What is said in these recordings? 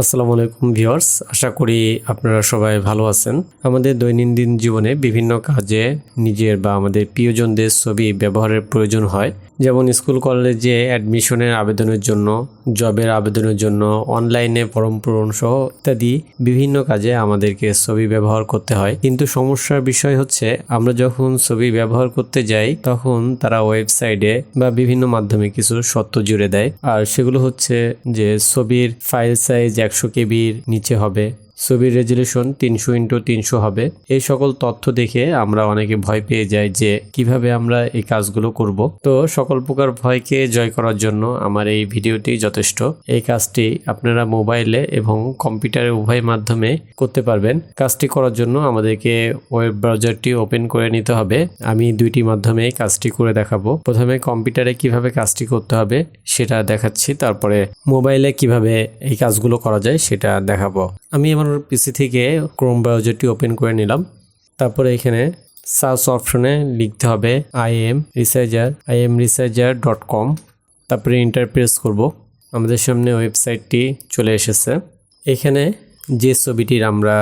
আসসালামু আলাইকুম ভিউয়ার্স, আশা করি আপনারা সবাই ভালো আছেন। আমাদের দৈনন্দিন জীবনে বিভিন্ন কাজে নিজের বা আমাদের প্রিয়জনদের ছবি ব্যবহারের প্রয়োজন হয়। যেমন স্কুল, কলেজে অ্যাডমিশনের আবেদনের জন্য, জবের আবেদনের জন্য, অনলাইনে ফর্ম পূরণ সহ ইত্যাদি বিভিন্ন কাজে আমাদেরকে ছবি ব্যবহার করতে হয়। কিন্তু সমস্যার বিষয় হচ্ছে, আমরা যখন ছবি ব্যবহার করতে যাই, তখন তারা ওয়েবসাইটে বা বিভিন্ন মাধ্যমে কিছু সত্য জুড়ে দেয়। আর সেগুলো হচ্ছে যে ছবির ফাইল সাইজ একশো কেবির নিচে হবে। ছবির রেজুলেশন তিনশো ইন্টু তিনশো হবে। এই সকল তথ্য দেখে আমরা অনেকে ভয় পেয়ে যাই যে কীভাবে আমরা এই কাজগুলো করব। তো সকল প্রকার ভয়কে জয় করার জন্য আমার এই ভিডিওটি যথেষ্ট। এই কাজটি আপনারা মোবাইলে এবং কম্পিউটারে উভয় মাধ্যমে করতে পারবেন। কাজটি করার জন্য আমাদেরকে ওয়েব ব্রাউজারটি ওপেন করে নিতে হবে। আমি দুইটি মাধ্যমে কাজটি করে দেখাবো। প্রথমে কম্পিউটারে কীভাবে কাজটি করতে হবে সেটা দেখাচ্ছি। তারপরে মোবাইলে কীভাবে এই কাজগুলো করা যায় সেটা দেখাবো। আমি আমার পিসি থেকে ক্রোম ব্রাউজারটি ওপেন করে নিলাম। তারপরে এখানে সার্চ অপশনে লিখতে হবে I am researcher I am researcher dot com তারপরে ইন্টার প্রেস করব। আমাদের সামনে ওয়েবসাইটটি চলে এসেছে। এখানে যে ছবিটির আমরা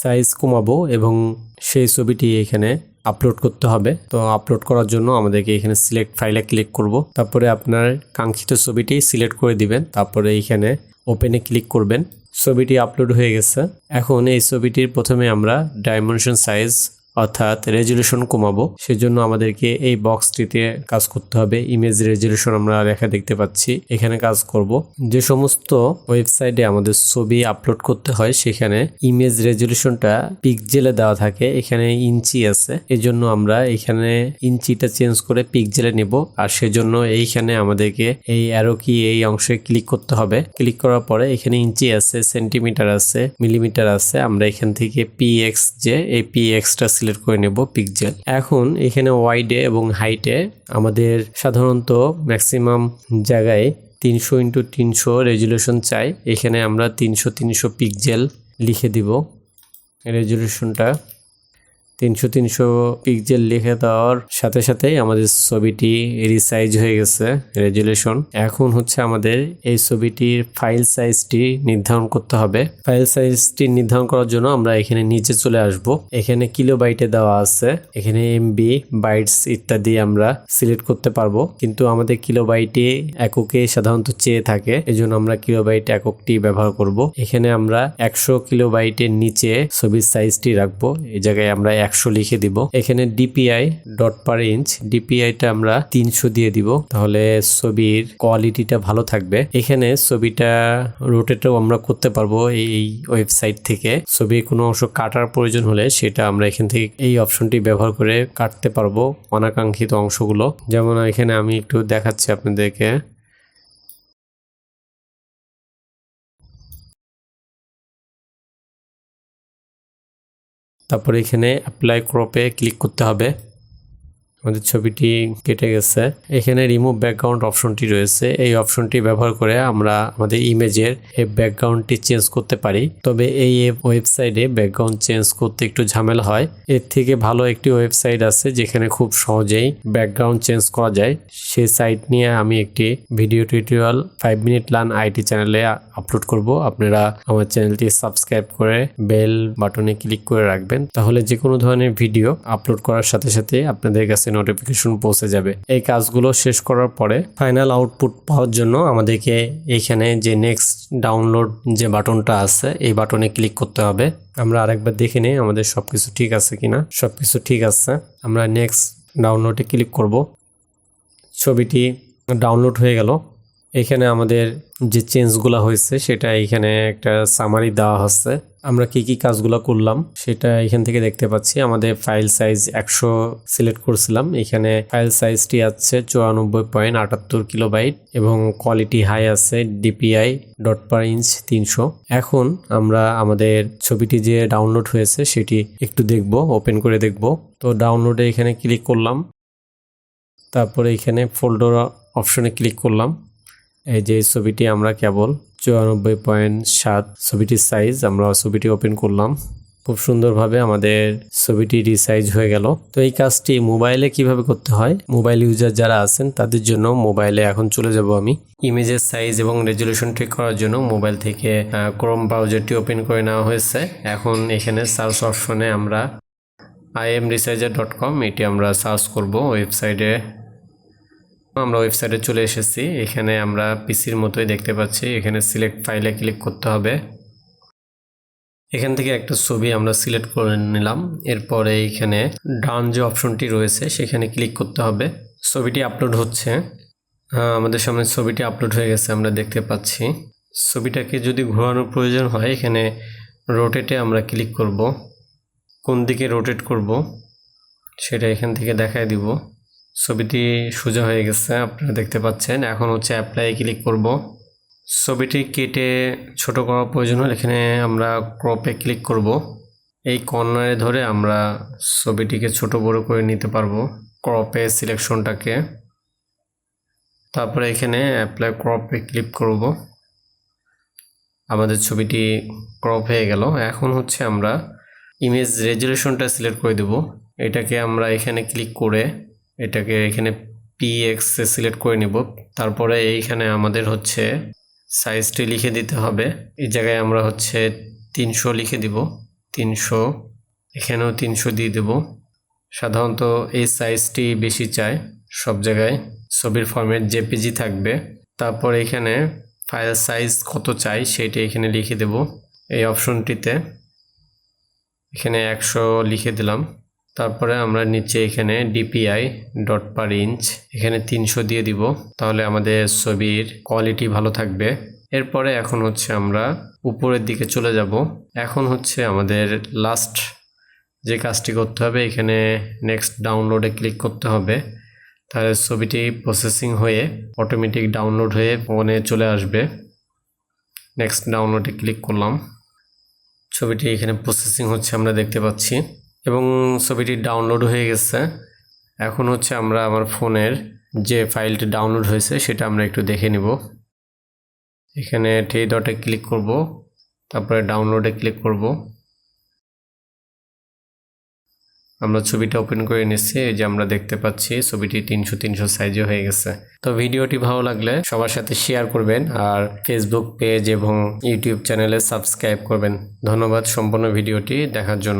সাইজ কমাবো এবং সেই ছবিটি এখানে আপলোড করতে হবে। তো আপলোড করার জন্য আমাদেরকে এখানে সিলেক্ট ফাইলে ক্লিক করব। তারপরে আপনার কাঙ্ক্ষিত ছবিটি সিলেক্ট করে দিবেন। তারপরে এইখানে ওপেনে ক্লিক করবেন। ছবিটি আপলোড হয়ে গেছে। এখন এই ছবিটির প্রথমে আমরা ডাইমেনশন সাইজ অর্থাৎ রেজুলেশন কমাবো। সেজন্য আমাদেরকে এই বক্সটিতে কাজ করতে হবে। ইমেজ রেজুলেশন আমরা লেখা দেখতে পাচ্ছি। এখানে কাজ করব। যে সমস্ত ওয়েবসাইটে আমাদের ছবি আপলোড করতে হয়, সেখানে ইমেজ রেজুলেশনটা পিকজেলে দেওয়া থাকে। এখানে ইঞ্চি আছে। এজন্য আমরা এখানে ইঞ্চিটা চেঞ্জ করে পিকজেলে নেব। আর সেজন্য এইখানে আমাদেরকে এই অ্যারো কি এই অংশে ক্লিক করতে হবে। ক্লিক করার পরে এখানে ইঞ্চি আছে সেন্টিমিটার আছে মিলিমিটার আছে। আমরা এখান থেকে পিএক্স যে, এই পিএক্সটা সিলেক্ট করে নেব পিকজেল এখন এখানে ওয়াইডে এবং হাইটে আমাদের সাধারণত ম্যাক্সিমাম জায়গায় তিনশো ইন্টু তিনশো রেজুলেশন চাই। এখানে আমরা তিনশো তিনশো পিকজেল লিখে দিব। রেজুলেশনটা তিনশো তিনশো পিকজেল লিখে দেওয়ার সাথে সাথেই আমাদের ছবিটি রিসাইজ হয়ে গেছে রেজুলেশন এখন হচ্ছে আমাদের এই ছবিটির ফাইল সাইজটি নির্ধারণ করতে হবে। ফাইল সাইজটি নির্ধারণ করার জন্য আমরা এখানে নিচে চলে আসব। এখানে কিলো বাইটে দেওয়া আছে। এখানে এমবি বাইটস ইত্যাদি আমরা সিলেক্ট করতে পারব। কিন্তু আমাদের কিলোবাইটে এককে সাধারণত চেয়ে থাকে, এজন্য আমরা কিলোবাইট এককটি ব্যবহার করব। এখানে আমরা একশো কিলোবাইটের নিচে ছবির সাইজটি রাখব। এই জায়গায় আমরা একশো লিখে দিব। এখানে ডিপিআই ডট পার ইঞ্চ ডিপিআইটা আমরা তিনশো দিয়ে দিব। তাহলে ছবির কোয়ালিটিটা ভালো থাকবে। এখানে ছবিটা রোটেটও আমরা করতে পারব এই ওয়েবসাইট থেকে। ছবির কোনো অংশ কাটার প্রয়োজন হলে সেটা আমরা এখান থেকে এই অপশনটি ব্যবহার করে কাটতে পারব অনাকাঙ্ক্ষিত অংশগুলো। যেমন এখানে আমি একটু দেখাচ্ছি আপনাদেরকে। তারপরে এখানে অ্যাপ্লাই ক্রপে ক্লিক করতে হবে। আমাদের ছবিটি কেটে গেছে। এখানে রিমুভ ব্যাকগ্রাউন্ড অপশনটি রয়েছে। এই অপশনটি ব্যবহার করে আমরা আমাদের ইমেজের এই ব্যাকগ্রাউন্ডটি চেঞ্জ করতে পারি। তবে এই ওয়েবসাইটে ব্যাকগ্রাউন্ড চেঞ্জ করতে একটু ঝামেলা হয়। এর থেকে ভালো একটি ওয়েবসাইট আছে যেখানে খুব সহজেই ব্যাকগ্রাউন্ড চেঞ্জ করা যায়। সেই সাইট নিয়ে আমি একটি video tutorial five minute learn IT চ্যানেলে আপলোড করব। আপনারা আমার চ্যানেলটি সাবস্ক্রাইব করে বেল বাটনে ক্লিক করে রাখবেন। তাহলে যে কোনো ধরনের ভিডিও আপলোড করার সাথে সাথে আপনাদের কাছে নোটিফিকেশন পৌঁছে যাবে। এই কাজগুলো শেষ করার পরে ফাইনাল আউটপুট পাওয়ার জন্য আমাদেরকে এখানে যে নেক্সট ডাউনলোড যে বাটনটা আছে, এই বাটনে ক্লিক করতে হবে। আমরা আরেকবার দেখে নিই আমাদের সবকিছু ঠিক আছে কিনা। সবকিছু ঠিক আছে। আমরা নেক্সট ডাউনলোডে ক্লিক করব। ছবিটি ডাউনলোড হয়ে গেল। এখানে আমাদের যে চেঞ্জগুলো হয়েছে, সেটা এখানে একটা সামারি দেওয়া হচ্ছে। আমরা কি কি কাজগুলো করলাম, সেটা এখান থেকে দেখতে পাচ্ছি। আমাদের ফাইল সাইজ একশো সিলেক্ট করছিলাম। এখানে ফাইল সাইজটি আছে চুরানব্বই পয়েন্ট আটাত্তর কিলোবাইট এবং কোয়ালিটি হাই আছে ডিপিআই ডট পার ইঞ্চ তিনশো। এখন আমরা আমাদের ছবিটি যে ডাউনলোড হয়েছে, সেটি একটু দেখব ওপেন করে দেখব। তো ডাউনলোডে এখানে ক্লিক করলাম। তারপরে এখানে ফোল্ডার অপশনে ক্লিক করলাম। এই যে ছবিটি আমরা কেবল চুরানব্বই পয়েন্ট সাত ছবিটির সাইজ আমরা ছবিটি ওপেন করলাম। খুব সুন্দরভাবে আমাদের ছবিটি রিসাইজ হয়ে গেল। তো এই কাজটি মোবাইলে কীভাবে করতে হয়? মোবাইল ইউজার যারা আছেন, তাদের জন্য মোবাইলে এখন চলে যাব আমি। ইমেজের সাইজ এবং রেজলিউশন ঠিক করার জন্য মোবাইল থেকে ক্রোম ব্রাউজারটি ওপেন করে নেওয়া হয়েছে। এখন এখানে সার্চ অপশনে আমরা I am researcher dot com এটি আমরা সার্চ করব। ওয়েবসাইটে আমরা ওয়েবসাইটে চলে এসেছি। এখানে আমরা পিসির মতোই দেখতে পাচ্ছি। এখানে সিলেক্ট ফাইলে ক্লিক করতে হবে। এখান থেকে একটা ছবি আমরা সিলেক্ট করে নিলাম। এরপরে এখানে ডান যে অপশনটি রয়েছে সেখানে ক্লিক করতে হবে। ছবিটি আপলোড হচ্ছে। হ্যাঁ, আমাদের সামনে ছবিটি আপলোড হয়ে গেছে আমরা দেখতে পাচ্ছি। ছবিটাকে যদি ঘোরানোর প্রয়োজন হয় এখানে রোটেটে আমরা ক্লিক করব। কোন দিকে রোটেট করব সেটা এখান থেকে দেখায় দিব। ছবিটি সোজা হয়ে গেছে, আপনারা দেখতে পাচ্ছেন। এখন হচ্ছে অ্যাপ্লাই ক্লিক করব। ছবিটি কেটে ছোট করার প্রয়োজন হলে এখানে আমরা ক্রপে ক্লিক করব। এই কর্নারে ধরে আমরা ছবিটিকে ছোট বড় করে নিতে পারব ক্রপে সিলেকশনটাকে তারপরে এখানে অ্যাপ্লাই ক্রপে ক্লিক করব। আমাদের ছবিটি ক্রপ হয়ে গেল। এখন হচ্ছে আমরা ইমেজ রেজুলেশনটা সিলেক্ট করে দেব। এটাকে আমরা এখানে ক্লিক করে এটাকে এখানে পিএক্স সিলেক্ট করে নিব। তারপরে এইখানে আমাদের হচ্ছে সাইজটি লিখে দিতে হবে। এই জায়গায় আমরা হচ্ছে তিনশো লিখে দিব। তিনশো, এখানেও তিনশো দিয়ে দেব। সাধারণত এই সাইজটি বেশি চাই সব জায়গায়। ছবির ফরম্যাট জেপিজি থাকবে। তারপর এখানে ফাইল সাইজ কত চাই সেটা এখানে লিখে দেব। এই অপশনটিতে এখানে একশো লিখে দিলাম। তারপরে আমরা নিচে এখানে ডিপিআই ডট পার ইঞ্চ এখানে তিনশো দিয়ে দিব। তাহলে আমাদের ছবির কোয়ালিটি ভালো থাকবে। এরপরে এখন হচ্ছে আমরা উপরের দিকে চলে যাব। এখন হচ্ছে আমাদের লাস্ট যে কাজটি করতে হবে, এখানে নেক্সট ডাউনলোডে ক্লিক করতে হবে। তাহলে ছবিটি প্রসেসিং হয়ে অটোমেটিক ডাউনলোড হয়ে ফোনে চলে আসবে। নেক্সট ডাউনলোডে ক্লিক করলাম। ছবিটি এখানে প্রসেসিং হচ্ছে, আমরা দেখতে পাচ্ছি। এবং ছবিটি ডাউনলোড হয়ে গেছে। এখন হচ্ছে আমরা আমার ফোনের যে ফাইলটি ডাউনলোড হয়েছে, সেটা আমরা একটু দেখে নিব। এখানে থ্রি ডটে ক্লিক করব, তারপরে ডাউনলোডে ক্লিক করব। আমরা ছবিটা ওপেন করে নিচ্ছি, এই যে আমরা দেখতে পাচ্ছি ছবিটি তিনশো তিনশো সাইজে হয়ে গেছে। তো ভিডিওটি ভালো লাগলে সবার সাথে শেয়ার করবেন আর ফেসবুক পেজ এবং ইউটিউব চ্যানেলে সাবস্ক্রাইব করবেন। ধন্যবাদ সম্পূর্ণ ভিডিওটি দেখার জন্য।